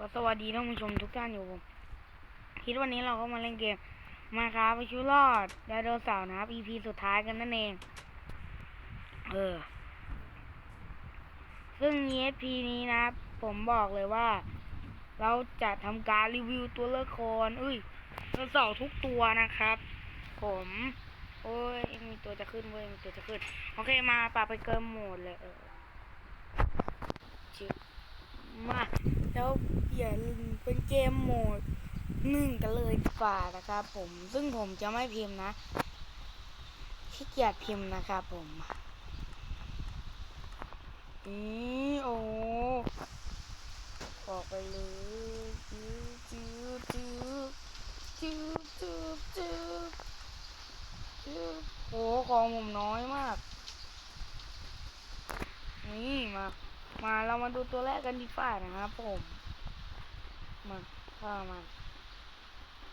ก็สวัสดีท่านผู้ชมทุกท่านอยู่ผมคิดวันนี้เราก็มาเล่นเกม มาครับไปชูรอดไดโนเสาร์นะครับ EP สุดท้ายกันนั่นเอง เออ ซึ่ง EP นี้นะ ผมบอกเลยว่า เราจะทำการรีวิวตัวละครอุ้ยไดโนเสาร์ทุกตัวนะครับ ผม โอ้ยมีตัวจะขึ้นเว้ยมีตัวจะขึ้น โอเคมาปรับไปเกินโหมดเลยเออมา แล้วอย่าลืมเป็นเกมโหมดหนึ่งกันเลยดีกว่านะครับผมซึ่งผมจะไม่พิมพ์นะขี้เกียจพิมพ์นะครับผมอือโอ้ออกไปเลยจื้อจื้อจื้อจื้อจื้อจื้อจื้อโอ้ของผมน้อยมาก นี่มา มาเรามาดูตัวแรกกันดีกว่านะครับผม มาเข้ามา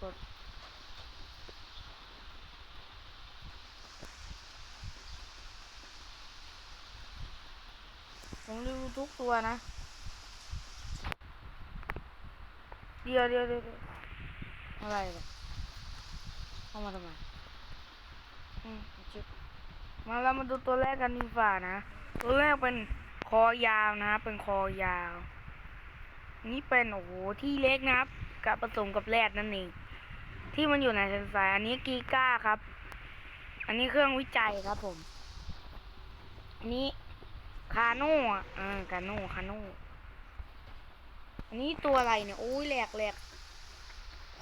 กดผมรีวิวทุกตัวนะ เดี๋ยวเดี๋ยวเดี๋ยวอะไรเนี่ยเข้ามาทำไมอืมจุดมาเรามาดูตัวแรกกันดีกว่านะ ตัวแรกเป็น อยาวนะเป็นคอยาว นี่เป็นโอ้โหที่เล็กนะครับ กับผสมกับแรดนั่นเองที่มันอยู่ในเซนไซอันนี้กีก้าครับ อันนี้เครื่องวิจัยครับผม อันนี้คาโน่อะอ่าคาโน่คาโน่อันนี้ตัวอะไรเนี่ยโอ้ยแหลกแหลก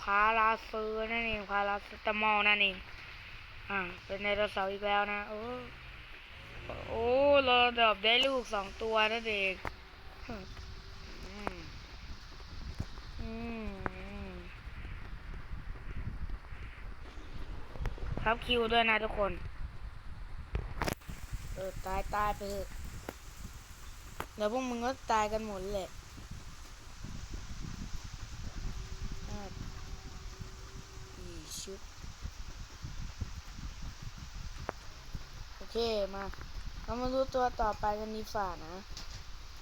พาราเซอร์นั่นเองพาราเซตามอลนั่นเองอ่าเป็นไดโนเสาร์อีกแล้วนะโอ้ โอ้เราดับได้ลูกสองตัวนั่นเองอืมอืมครับคิวด้วยนะทุกคน เออตายตายไปเถอะเดี๋ยวพวกมึงก็ตายกันหมดแหละอีชุด โอเค มา เรามาดูตัวต่อไปกันดีฝ่านะ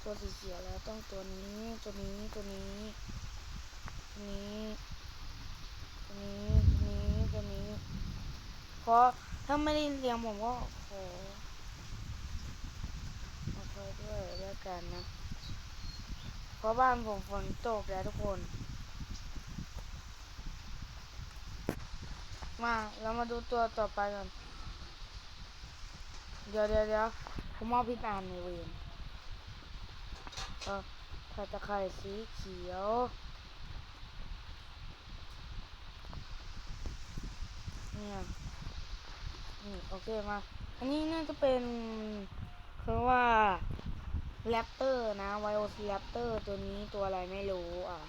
ตัวสีเขียวแล้วต้องตัวนี้ตัวนี้ตัวนี้ตัวนี้ตัวนี้ตัวนี้ตัวนี้เพราะถ้าไม่ได้เลี้ยงผมก็ขอเอาไปด้วยแล้วกันนะเพราะบ้านผมฝนตกแล้วทุกคน มาเรามาดูตัวต่อไปกัน เดี๋ยวเดี๋ยวเดี๋ยวผมมองพิดอ่านในเวรเออถ้าตะไคร่สีเขียวเนี่ยนี่โอเคมา อันนี้น่าจะเป็นคือว่าแรปเตอร์นะไวโอซีแรปเตอร์ตัวนี้ตัวอะไรไม่รู้ อะ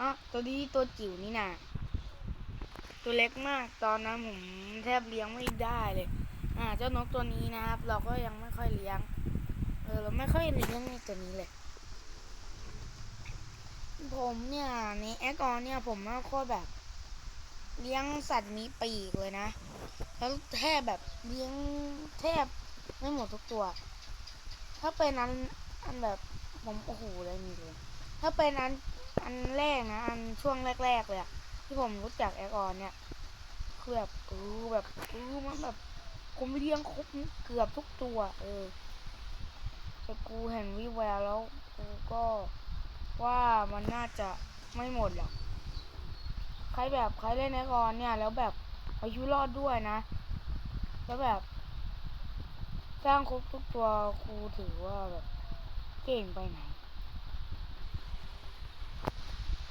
อะตัวนี้ตัวจิ๋วนี่นะตัวเล็กมากตอนนั้นผมแทบเลี้ยงไม่ได้เลย อ่าเจ้านกตัวนี้นะครับ เราก็ยังไม่ค่อยเลี้ยง เออเราไม่ค่อยเลี้ยงในตัวนี้เลย ผมเนี่ยในแอคออนเนี่ยผมไม่ค่อยแบบ เลี้ยงสัตว์มีปีกเลยนะ แล้วแทบแบบเลี้ยงแทบไม่หมดทุกตัว ถ้าเป็นอันอันแบบผมโอ้โหอะไรมีเลย ถ้าเป็นอันอันแรกนะ อันช่วงแรกๆเลยอะที่ผมรู้จักแอคออนเนี่ยคือแบบเออแบบเออมันแบบ ผมเลี้ยงครบเกือบทุกตัว เออแต่กูเห็นวิแววแล้วกูก็ว่ามันน่าจะไม่หมดหรอกใครแบบใครเล่นในกรเนี่ย แล้วแบบอายุรอดด้วยนะ แล้วแบบ สร้างครบทุกตัวครูถือว่าแบบ เก่งไปไหน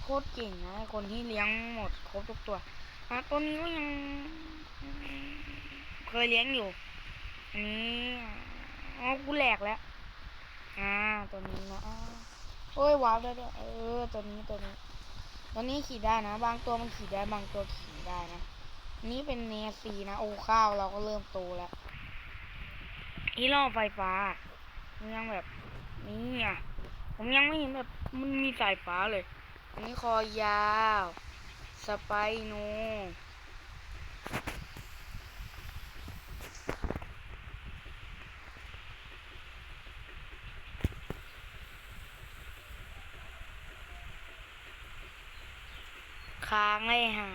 โคตรเก่งนะ คนที่เลี้ยงหมดครบทุกตัวอะตัวนี้ก็ยัง เคยเลี้ยงอยู่อันนี้อ๋อกูแหลกแล้ว อ่า ตัวนี้นะอ้าวโอ้ยว้าวได้ด้วยเออ ตัวนี้ตัวนี้ ตัวนี้ขี่ได้นะ บางตัวมันขี่ได้ บางตัวขี่ได้นะนนี้เป็นเนซีนะ โอ้ข้าวเราก็เริ่มโตแล้วอีล่อไฟฟ้ามันยังแบบนี่อะผมยังไม่เห็นแบบมันมีสายฟ้าเลย อันนี้คอยาว สไปโน ค้างเลยฮะ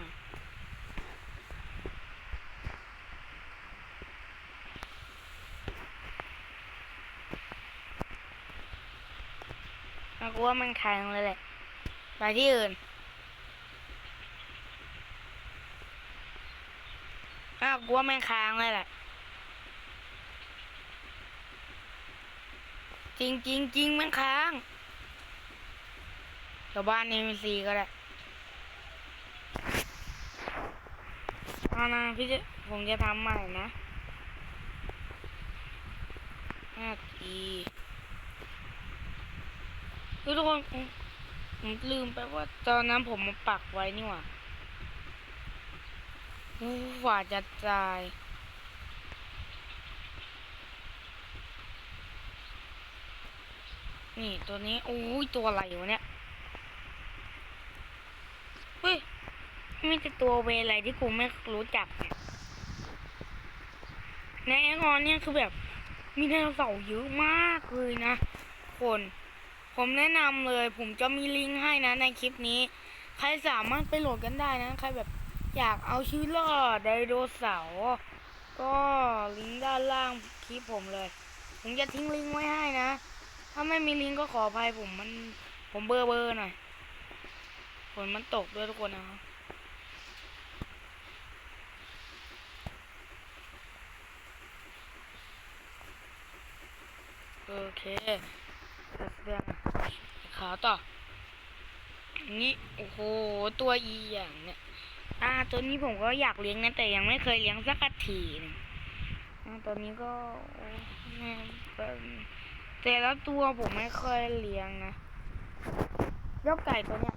เรากลัวมันค้างเลยแหละไปที่อื่น อ้าวกลัวมันค้างเลยแหละ จริงจริงจริงมันค้างชาวบ้านเอ็มซีก็ได้ เอานะพี่จะผมจะทำใหม่นะห้าทีคือทุกคนผมลืมไปว่าตอนนั้นผมมาปักไว้นี่หว่าโอ้กว่าจะตายนี่ตัวนี้โอ้ยตัวอะไรวะเนี่ยเฮ้ย ม่ใช่ตัวเวอะไรที่กูไม่รู้จักเนี่ยในแองออนเนี่ยคือแบบมีไดโนเสาร์เยอะมากเลยนะ คน ผมแนะนำเลย ผมจะมีลิงก์ให้นะในคลิปนี้ ใครสามารถไปโหลดกันได้นะ ใครแบบอยากเอาชีวิตรอดไดโนเสาร์ก็ลิงก์ด้านล่างคลิปผมเลย ผมจะทิ้งลิงก์ไว้ให้นะ ถ้าไม่มีลิงก์ก็ขออภัยผมมันผมเบอร์เบอร์หน่อยฝนมันตกด้วยทุกคนนะครับ โอเคตัดเรื่องขาวต่อ นี่ โอ้โห ตัวอีอย่างเนี่ยอ่าตัวนี้ผมก็อยากเลี้ยงนะ แต่ยังไม่เคยเลี้ยงสักทีนึงอ่าตัวนี้ก็แม่แต่ละตัวผมไม่เคยเลี้ยงนะยกไก่ตัวเนี้ย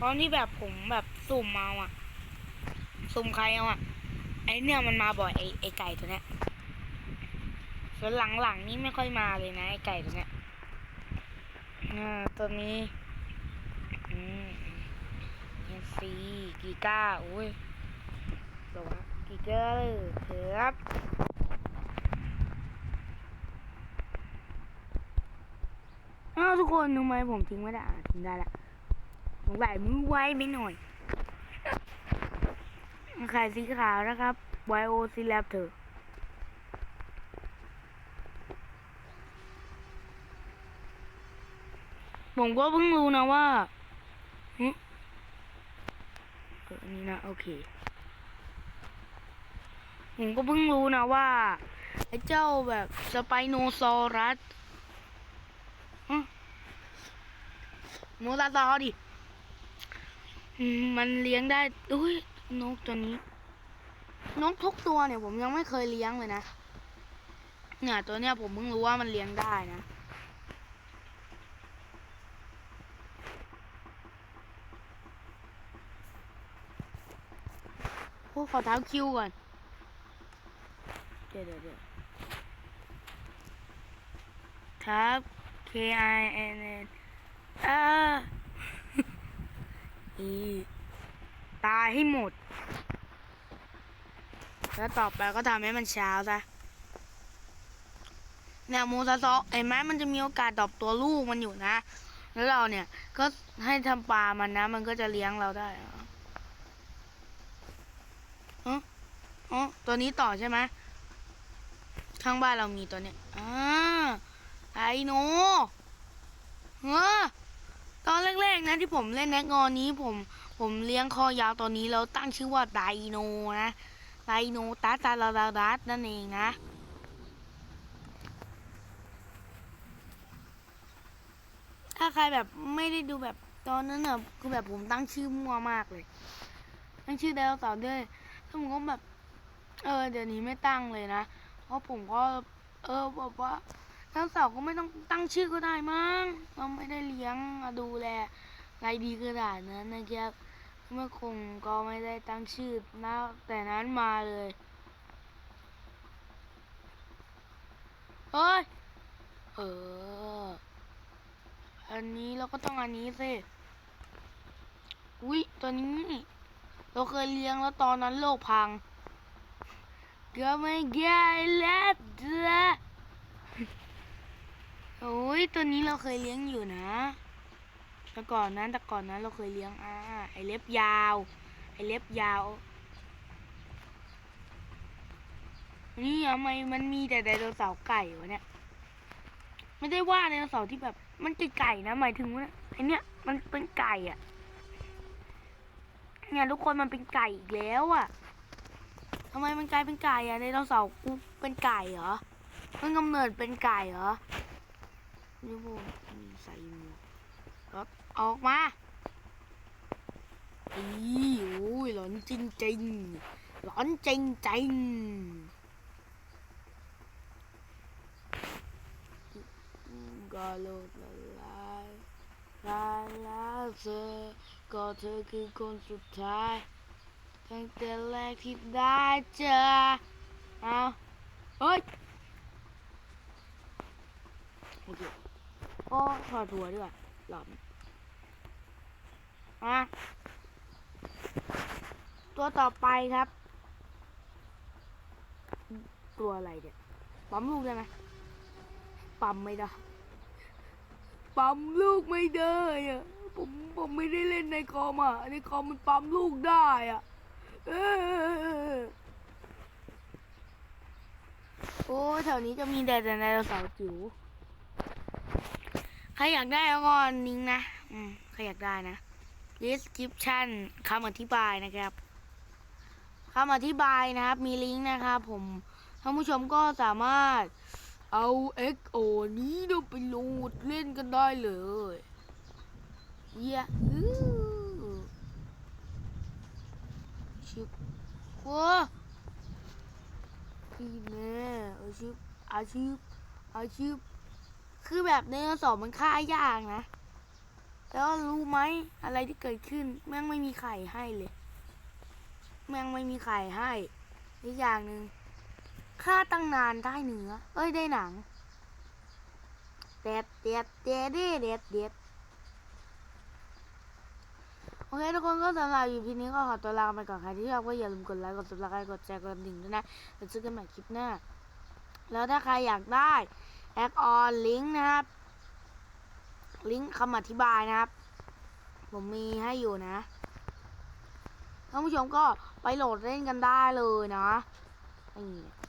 ตอนที่แบบผมแบบสุ่มเอาอะสุ่มใครเอาอะไอเนี่ยมันมาบ่อยไอไอไก่ตัวเนี้ย ส่วนหลังๆนี่ไม่ค่อยมาเลยนะไอไก่ตัวเนี้ยอ่าตัวนี้อืมเอ็นซีกีก้าโอ้ยหรอวกีก้าเลยครับอ้าวทุกคนทำไมผมทิ้งไม่ได้ทิ้งได้ละสงสัยมือไวไปหน่อยไข่สีขาวนะครับไวโอซีแลปเถอะ ผมก็เพิ่งรู้นะว่าเอออันนี้นะ โอเค ผมก็เพิ่งรู้นะว่า ไอ้เจ้าแบบสไปโนซอรัสโมตาซอดิมมันเลี้ยงได้ อุ้ย นกตัวนี้ นกทุกตัวเนี่ย ผมยังไม่เคยเลี้ยงเลยนะ เนี่ยตัวเนี้ยผมเพิ่งรู้ว่ามันเลี้ยงได้นะ วกขอเท้าคิวก่อน เดี๋ยวเดี๋ยวเดี๋ยวทับ K I N N อ่าอีตายให้หมด แล้วต่อไปก็ทำให้มันเช้าซะเนี่ยมูซาซอเห็นไหมมันจะมีโอกาสตอบตัวลูกมันอยู่นะ แล้วเราเนี่ยก็ให้ทำปลามันนะ มันก็จะเลี้ยงเราได้อะอ๋อ อ๋อตัวนี้ต่อใช่ไหมข้างบ้านเรามีตัวเนี้ยอ่าไดโนเฮ้อตอนแรกๆนะที่ผมเล่นแน็กงอนนี้ผม ผมเลี้ยงคอยาวตัวนี้แล้วตั้งชื่อว่าไดโนนะไดโนตัสตาลาลาดัสนั่นเองนะถ้าใครแบบไม่ได้ดูแบบตอนนั้นเน่ะคือแบบผมตั้งชื่อมั่วมากเลย ตั้งชื่อไดโนเสาร์ด้วยแล้วผมก็แบบ เออเดี๋ยวนี้ไม่ตั้งเลยนะ เพราะผมก็ เออบอกว่าไดโนเสาร์ก็ไม่ต้องตั้งชื่อก็ได้มั้งเราไม่ได้เลี้ยงมาดูแลไรดีขนาดนั้นนะครับเมื่อคงก็ไม่ได้ตั้งชื่อนะแต่นั้นมาเลยเฮ้ยเออ อันนี้เราก็ต้องอันนี้สิ อุ้ยตัวนี้ เราเคยเลี้ยงแล้วตอนนั้นโลกพัง ก็ไม่แก่แล้วจ้ะโอ้ยตัวนี้เราเคยเลี้ยงอยู่นะ แต่ก่อนนั้นแต่ก่อนนั้นเราเคยเลี้ยงอ่าไอเล็บยาว ไอเล็บยาว นี่ทำไมมันมีแต่ไดโนเสาร์ไก่วะเนี่ย ไม่ได้ว่าไดโนเสาร์ที่แบบ มันไก่ไก่นะหมายถึงว่าไอเนี้ยมันเป็นไก่อะเนี่ยทุกคนมันเป็นไก่อีกแล้วอะ ทำไมมันกลายเป็นไก่อะไดโนเสาร์กูเป็นไก่เหรอ มันกำเนิดเป็นไก่เหรอนี่พวกมีใส่หมวกออกมาอีโอ้ยหลอนจริงจริงหลอนจริงจริงก็โลดละลายลาลาเธอก็เธอคือคนสุดท้าย ตั้งแต่แรกที่ได้เจอเอาเฮ้ยโอเคโอ้ถอดหัวด้วยหลอนอะตัวต่อไปครับ ตัวอะไรเนี่ยปั๊มลูกได้ไหมปั๊มไม่ได้ปั๊มลูกไม่ได้อะผมผมไม่ได้เล่นในคอมอะในคอมมันปั๊มลูกได้อะ โอ้แถวนี้จะมีแต่ไดโนเสาร์จิ๋วใครอยากได้ก็นิ้งนะอืมใครอยากได้นะ description คำอธิบายนะครับคำอธิบายนะครับ มีลิงก์นะครับ ผมท่านผู้ชมก็สามารถเอา XO นี้ไปโหลดเล่นกันได้เลย เย้ฮู้ ชิบว้าพี่แม่อาชีพอาชีพอาชีพคือแบบไดโนสาร์มันฆ่ายากนะ แล้วรู้ไหมอะไรที่เกิดขึ้น แม่งไม่มีไข่ให้เลย แม่งไม่มีไข่ให้อีกอย่างหนึ่งฆ่าตั้งนานได้เนื้อเอ้ยได้หนังเด็ดเด็ดเด็ดเด็ดเด็ด โอเคทุกคนก็สำหรับอยู่พีนี้ก็ขอตัวลาไปก่อนใครที่ชอบก็อย่าลืมกดไลค์กดติดตามกดแชร์กดดิ่งด้วยนะแล้วเจอกันใหม่คลิปหน้าแล้วถ้าใครอยากได้แอดออนลิงก์นะครับ ลิงก์คำอธิบายนะครับ ผมมีให้อยู่นะท่านผู้ชมก็ไปโหลดเล่นกันได้เลยนะไอ้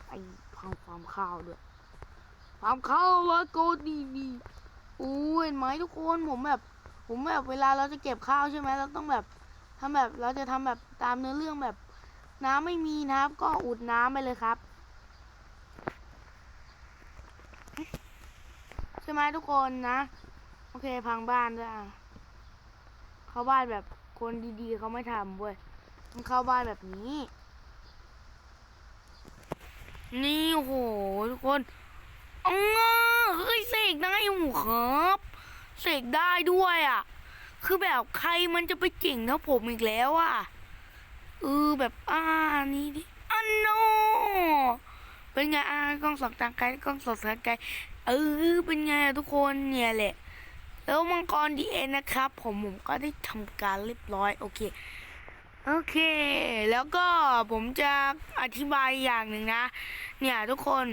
ไอ้พังฟามข้าวด้วยฟามข้าวแล้วก็ดีดีโอ้เห็นไหมทุกคนผมแบบ ผมแบบเวลาเราจะเก็บข้าวใช่ไหมเราต้องแบบทำแบบเราจะทำแบบตามเนื้อเรื่องแบบ น้ำไม่มีนะครับ ก็อุดน้ำไปเลยครับ ใช่ไหมทุกคนนะ โอเคพังบ้านด้วยอะเข้าบ้านแบบคนดีๆเขาไม่ทำเว้ยมันเข้าบ้านแบบนี้ นี่โอ้โหทุกคนอ๋อเฮ้ยเสกได้อยู่ครับ เสกได้ด้วยอะ คือแบบใครมันจะไปเก่งเท่าผมอีกแล้วอะเออแบบอ่านี่ดิอันโนเป็นไงอ่ากล้องสองทางไกลกล้องสองทางไกลเออเป็นไงอะทุกคนเนี่ยแหละ แล้วมังกรดีเอ็นนะครับ ผมผมก็ได้ทำการเรียบร้อยโอเคโอเค แล้วก็ผมจะอธิบายอย่างหนึ่งนะ เนี่ยทุกคน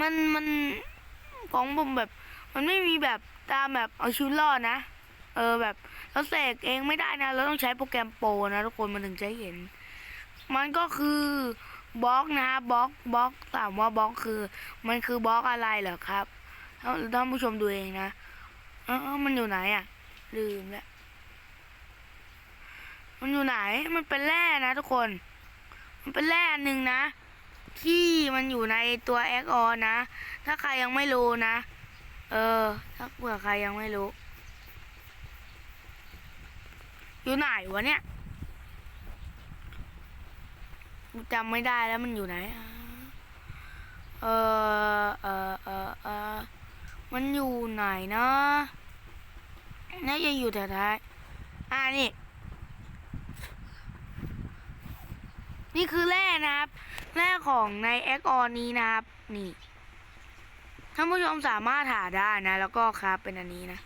มันมันของผมแบบ มันไม่มีแบบตามแบบเอาชีวิตรอดนะ เออแบบเราเสกเองไม่ได้นะ เราต้องใช้โปรแกรมโปรนะทุกคนมันถึงจะเห็น มันก็คือบล็อกนะบล็อกบล็อกถามว่าบล็อกคือ มันคือบล็อกอะไรเหรอครับท่านผู้ชมดูเองนะเออเอ้ามันอยู่ไหนอะ ลืมแล้วมันอยู่ไหน มันเป็นแร่นะทุกคน มันเป็นแร่หนึ่งนะ ที่มันอยู่ในตัวแอคออนนะ ถ้าใครยังไม่รู้นะ เออ ถ้าเผื่อใครยังไม่รู้ อยู่ไหนวะเนี่ยจำไม่ได้แล้วมันอยู่ไหน เออเออเออเออมันอยู่ไหนนะน่าจะอยู่แถวท้าย อ่านี่ นี่คือแร่นะครับ แร่ของในแอคออนนี้นะครับ นี่ ท่านผู้ชมสามารถหาได้นะ แล้วก็ครับเป็นอันนี้นะ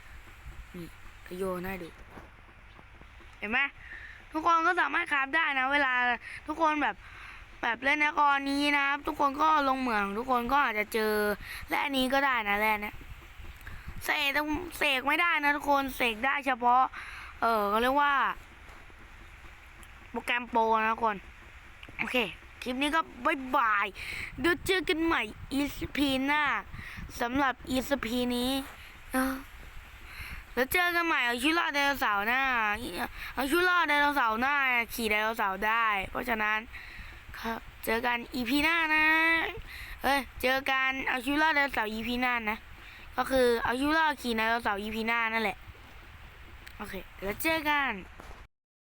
นี่จะโยนให้ดูเห็นไหมทุกคนก็สามารถคราฟได้นะ เวลาทุกคนแบบแบบเล่นในกรนี้นะครับ ทุกคนก็ลงเหมือง ทุกคนก็อาจจะเจอและอันนี้ก็ได้นะแร่นี้ยเสกต้องเสกไม่ได้นะทุกคนเสกได้เฉพาะ เออเขาเรียกว่า โปรแกรมโปรนะทุกคน โอเค คลิปนี้ก็บายบายเดี๋ยวเจอกันใหม่ ESP หน้าสำหรับ ESP นี้เแล้วเจอกันใหม่เอาชีวิตรอดไดโนเสาร์หน้าเอาชีวิตรอดไดโนเสาร์หน้า ขี่ไดโนเสาร์ได้ เพราะฉะนั้นครับเจอกัน EP หน้านะเอ้ยเจอกันเอาชีวิตรอดไดโนเสาร์ EP หน้านะก็คือเอาชีวิตรอดขี่ไดโนเสาร์ EP หน้านั่นแหละโอเคแล้วเจอกัน